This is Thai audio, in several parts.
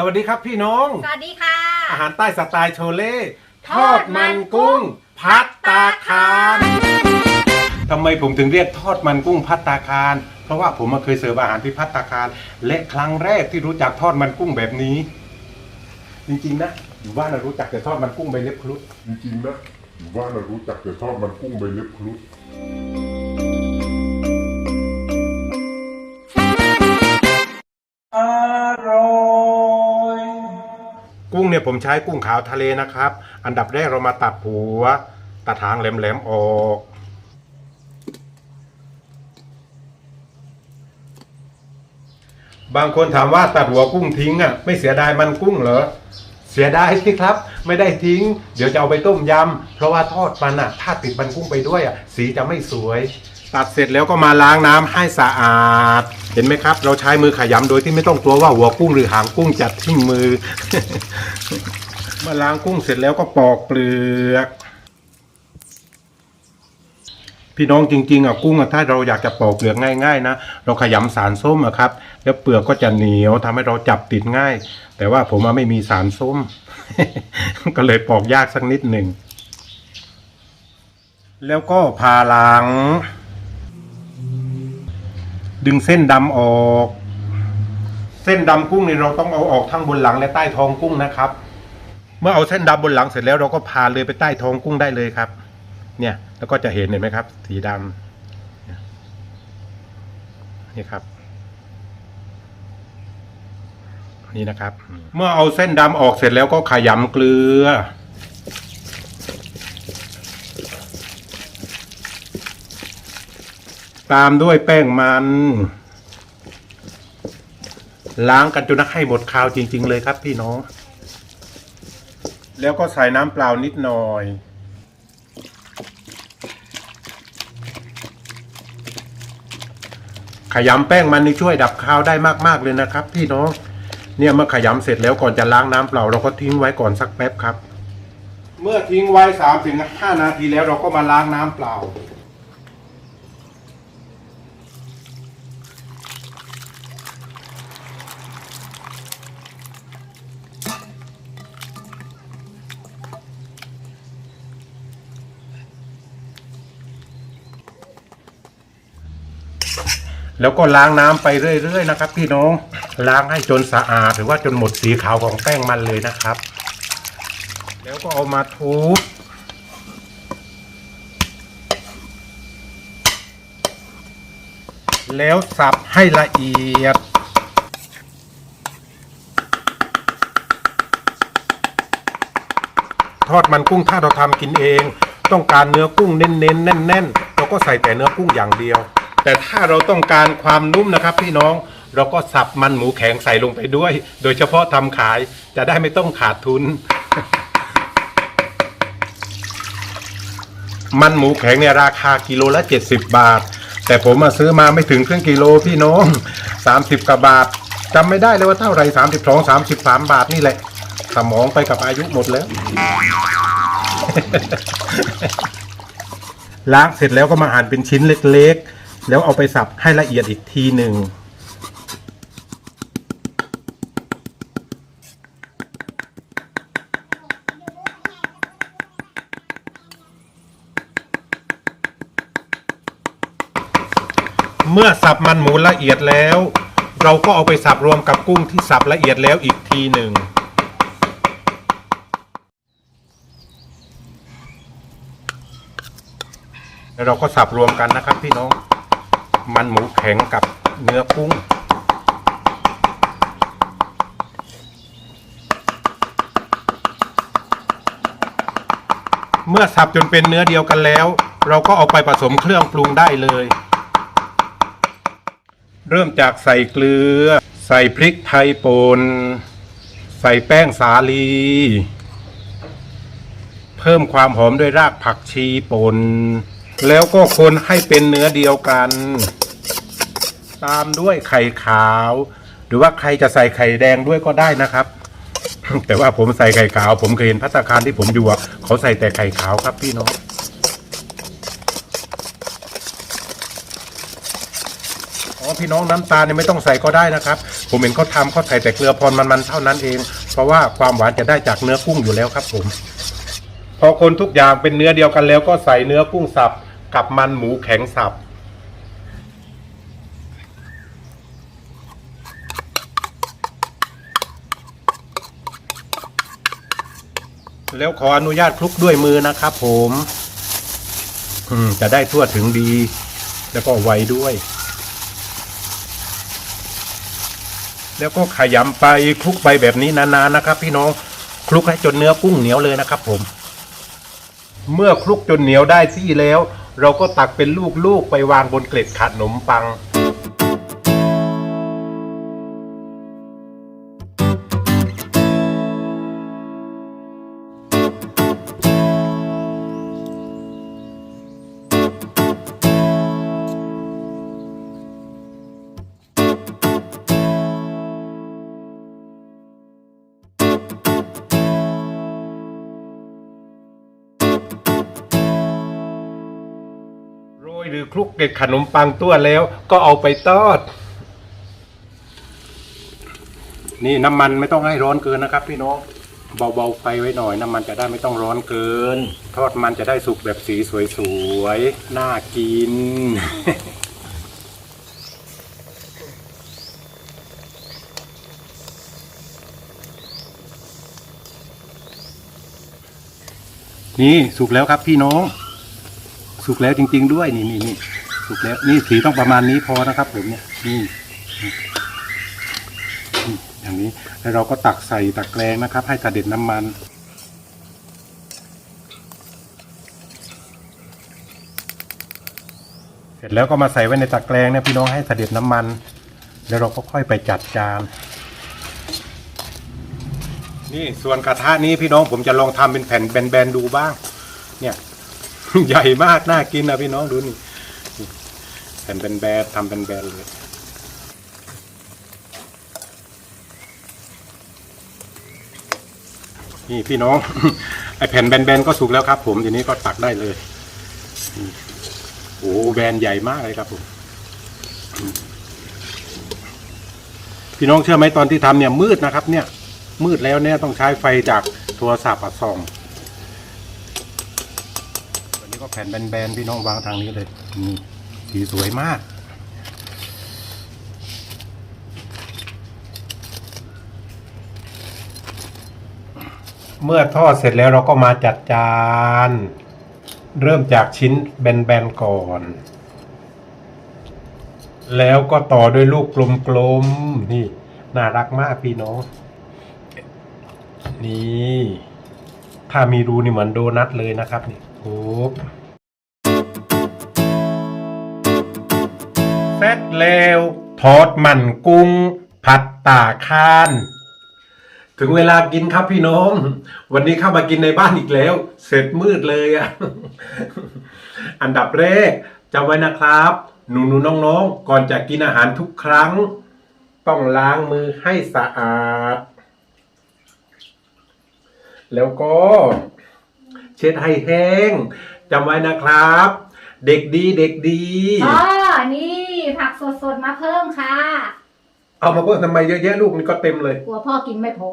สวัสดีครับพี่น้อง สวัสดีค่ะ อาหารใต้สไตล์โชเล่ทอดมันกุ้ง พัตตาคารทำไมผมถึงเรียกทอดมันกุ้งพัตตาคาร เพราะว่าผมมาเคยเสิร์ฟอาหารที่พัตตาคาร และครั้งแรกที่รู้จักทอดมันกุ้งแบบนี้ จริงๆนะอยู่บ้านเรารู้จักแต่ทอดมันกุ้งใบเล็บครุฑจริงๆนะอยู่บ้านเรารู้จักแต่ทอดมันกุ้งใบเล็บครุฑ เนี่ยผมใช้กุ้งขาวทะเลนะครับ อันดับแรกเรามาตัดหัวตัดหางแหลมๆออกบางคนถามว่าตัดหัวกุ้งทิ้งอะไม่เสียดายมันกุ้งเหรอเสียดายสิครับ ไม่ได้ทิ้ง เดี๋ยวจะเอาไปต้มยำเพราะว่าทอดมันอะถ้าติดมันกุ้งไปด้วยอะสีจะไม่สวย ตัดเสร็จแล้วก็มาล้างน้ำให้สะอาด เห็นไหมครับ เราใช้มือขยำโดยที่ไม่ต้องกลัวว่าหัวกุ้งหรือหางกุ้งจะทิ้งมือเมื่อล้างกุ้งเสร็จแล้วก็ปอกเปลือก พี่น้องจริง ๆอะกุ้งอะถ้าเราอยากจะปอกเปลือกง่าย ๆ นะเราขยำสารส้มอะครับ แล้วเปลือกก็จะเหนียวทำให้เราจับติดง่าย แต่ว่าผมไม่มีสารส้ม ก็เลยปอกยากสักนิดหนึ่งแล้วก็ผ่าหลัง ดึงเส้นดำออก เส้นดำกุ้งนี่เราต้องเอาออกทั้งบนหลังและใต้ท้องกุ้งนะครับ เมื่อเอาเส้นดำบนหลังเสร็จแล้วเราก็พาเลยไปใต้ท้องกุ้งได้เลยครับ เนี่ย แล้วก็จะเห็นเห็นไหมครับ สีดำเนี่ยนี่ครับนี่นะครับ เมื่อเอาเส้นดำออกเสร็จแล้วก็ขยำเกลือ ตามด้วยแป้งมัน ล้างกันจนให้หมดคาวจริง ๆ เลยครับพี่น้อง แล้วก็ใส่น้ำเปล่านิดหน่อย ขยำแป้งมันนี่ช่วยดับคาวได้มากๆเลยนะครับ พี่น้อง เนี่ยเมื่อขยำเสร็จแล้วก่อนจะล้างน้ำเปล่า เราก็ทิ้งไว้ก่อนสักแป๊บครับ เมื่อทิ้งไว้สามถึงห้านาทีแล้วเราก็มาล้างน้ำเปล่า แล้วก็ล้างน้ำไปเรื่อยๆนะครับพี่น้องล้างให้จนสะอาดหรือว่าจนหมดสีขาวของแป้งมันเลยนะครับ แล้วก็เอามาทุบแล้วสับให้ละเอียด ทอดมันกุ้งถ้าเราทำกินเอง ต้องการเนื้อกุ้งเน้นๆแน่นๆเราก็ใส่แต่เนื้อกุ้งอย่างเดียว แต่ถ้าเราต้องการความนุ่มนะครับ พี่น้องเราก็สับมันหมูแข็งใส่ลงไปด้วย โดยเฉพาะทำขายจะได้ไม่ต้องขาดทุน มันหมูแข็งเนี่ยราคากิโลละ 70 บาท แต่ผมมาซื้อมาไม่ถึงครึ่งกิโลพี่น้อง 30กว่าบาทจำไม่ได้เลยว่าเท่าไร32 33 บาทนี่แหละ สมองไปกับอายุหมดแล้ว ล้างเสร็จแล้วก็มาหั่นเป็นชิ้นเล็กๆ แล้วเอาไปสับให้ละเอียดอีกทีหนึ่ง เมื่อสับมันหมูละเอียดแล้ว เราก็เอาไปสับรวมกับกุ้งที่สับละเอียดแล้วอีกทีหนึ่งแล้วเราก็สับรวมกันนะครับพี่น้อง มันหมูแข็งกับเนื้อกุ้ง เมื่อสับจนเป็นเนื้อเดียวกันแล้ว เราก็เอาไปผสมเครื่องปรุงได้เลย เริ่มจากใส่เกลือ ใส่พริกไทยป่นใส่แป้งสาลี เพิ่มความหอมด้วยรากผักชีป่นแล้วก็คนให้เป็นเนื้อเดียวกัน ตามด้วยไข่ขาว หรือว่าใครจะใส่ไข่แดงด้วยก็ได้นะครับ แต่ว่าผมใส่ไข่ขาว ผมเคยเห็นพัตตาคารที่ผมอยู่เขาใส่แต่ไข่ขาวครับพี่น้องอ๋อพี่น้องน้ำตาลเนี่ยไม่ต้องใส่ก็ได้นะครับ ผมเห็นเขาทำเขาใส่แต่เกลือพรมันๆเท่านั้นเอง เพราะว่าความหวานจะได้จากเนื้อกุ้งอยู่แล้วครับผม พอคนทุกอย่างเป็นเนื้อเดียวกันแล้วก็ใส่เนื้อกุ้งสับกับมันหมูแข็งสับ แล้วขออนุญาตคลุกด้วยมือนะครับผมอืมจะได้ทั่วถึงดี แล้วก็ไวด้วย แล้วก็ขยำไปคลุกไปแบบนี้นานๆนะครับ พี่น้องคลุกให้จนเนื้อกุ้งเหนียวเลยนะครับ ผม เมื่อคลุกจนเหนียวได้ที่แล้ว เราก็ตักเป็นลูกๆไปวางบนเกล็ดขนมปัง หรือคลุกเกล็ดขนมปังตัวแล้ว ก็เอาไปทอด นี่น้ำมันไม่ต้องให้ร้อนเกินนะครับ พี่น้องเบาๆไฟไว้หน่อย น้ำมันจะได้ไม่ต้องร้อนเกิน ทอดมันจะได้สุกแบบสีสวยๆน่ากินนี่สุกแล้วครับพี่น้อง สุกแล้วจริง ๆ ด้วยนี่นี่นี่สุกแล้วนี่สีต้องประมาณนี้พอนะครับผมเนี่ยนี่อย่างนี้แล้วเราก็ตักใส่ตักแกรงนะครับ ให้กระเด็ดน้ำมันเสร็จแล้วก็มาใส่ไว้ในตักแกรงเนี่ยพี่น้องให้เสด็จน้ำมัน แล้วเราก็ค่อยไปจัดจานนี่ส่วนกระทะนี้พี่น้องผมจะลองทำเป็นแผ่นแบนๆดูบ้าง เนี่ย ใหญ่มากน่ากินนะพี่น้องดูนี่แผ่นเป็นแบนทำเป็นแบนเลยนี่พี่น้อง ไอแผ่นแบนๆก็สุกแล้วครับ ผมทีนี้ก็ตักได้เลยโอ้แบนใหญ่มากเลยครับผมพี่น้องเชื่อไหมตอนที่ทำเนี่ยมืดนะครับ เนี่ย มืดแล้วเนี่ยต้องใช้ไฟจากโทรศัพท์อะส่อง วันนี้ก็แผ่นแบนๆพี่น้องวางทางนี้เลยนี่สีสวยมาก เมื่อทอดเสร็จแล้วเราก็มาจัดจาน เริ่มจากชิ้นแบนๆก่อน แล้วก็ต่อด้วยลูกกลมๆนี่น่ารักมากพี่น้อง นี่ ถ้ามีรูนี่เหมือนโดนัทเลยนะครับนี่โอ้ เสร็จแล้วทอดมันกุ้ง ผัดตาข้าน ถึงเวลากินครับพี่น้อง วันนี้เข้ามากินในบ้านอีกแล้ว เสร็จมืดเลยอะอันดับแรกจำไว้นะครับ หนูๆน้องๆ ก่อนจะกินอาหารทุกครั้ง ต้องล้างมือให้สะอาด แล้วก็ เช็ดให้แห้งจำไว้นะครับ เด็กดีเด็กดี อ๋อ นี่ผักสดๆ มาเพิ่มค่ะ เอามาเพิ่มทำไมเยอะแยะลูกนี่ก็เต็มเลย กลัวพ่อกินไม่พอ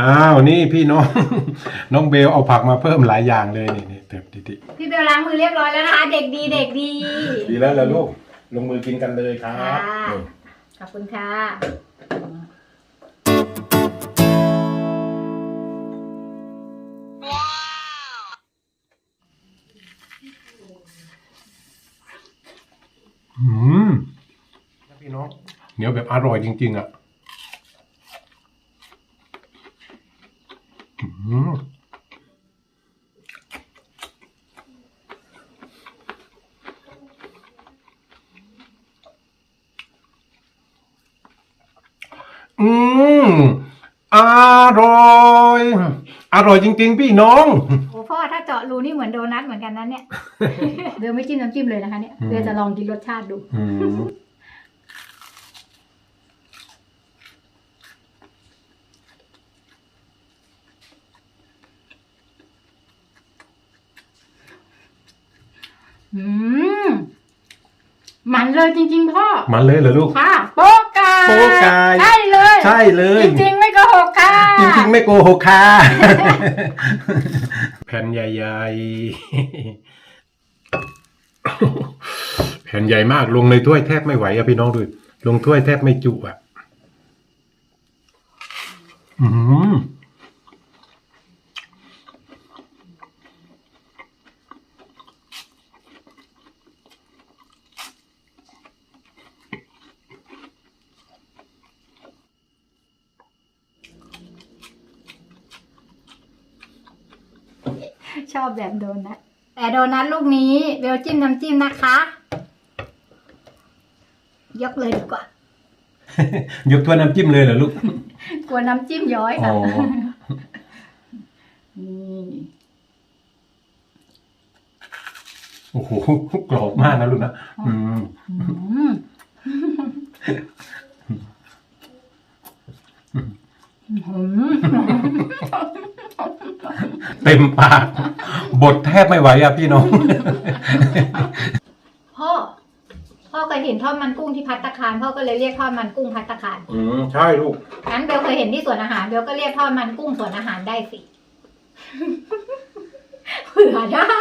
อ้าวนี่พี่น้อง น้องเบลเอาผักมาเพิ่มหลายอย่างเลยนี่นี่เต็มดิพี่เบลล้างมือเรียบร้อยแล้วนะคะ เด็กดีเด็กดี ดีแล้วล่ะลูก ลงมือกินกันเลยครัค่ะบขอบคุณค่ะ อืมพี่น้องเหนียวแบบอร่อยจริง ๆ อะอืมอืมอร่อย อร่อยจริง ๆ พี่น้องโอ้พ่อ ถ้าเจาะรูนี่เหมือนโดนัทเหมือนกันนั้นเนี่ย เบลไม่จิ้มน้ำจิ้มเลยนะคะเนี่ยอืมเบลจะลองกินรสชาติดู อืมอืมมันเลยจริง ๆ พ่อ มันเลยเหรอลูกค่ะโป๊กไก่โป๊กไก่ ใช่เลย ใช่เลย จริงๆไม่โกหกค่ะ จริงๆ ไม่โกหกค่ะ แผ่นใหญ่ๆ แผ่นใหญ่มากลงในถ้วยแทบไม่ไหวอะพี่น้องดู ลงถ้วยแทบไม่จุอะอืมๆ ชอบแบบโดนัทแต่โดนัทลูกนี้เบลจิ้มน้ำจิ้มนะคะ ยกเลยดีกว่า ยกถ้วยน้ำจิ้มเลยเหรอลูก กลัวน้ำจิ้มย้อยอ๋ค่ะอนี่โอ้โหกรอบมากนะลูกนะอืมอืมอืม เต็มปาก บทแทบไม่ไหวอะพี่น้อง พ่อ พ่อเคยเห็นทอดมันกุ้งที่พัตตาคารพ่อก็เลยเรียกทอดมันกุ้งพัตตาคารอืมใช่ลูก งั้นเบลเคยเห็นที่สวนอาหารเบลก็เรียกทอดมันกุ้งสวนอาหารได้สิเผื่อได้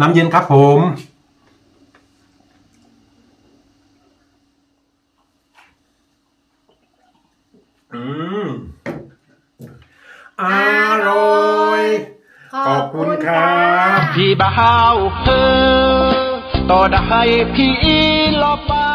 น้ำเย็นครับผม อืมอร่อย ขอบคุณครับพี่บ่าวเธอต่อได้พี่ลอป้า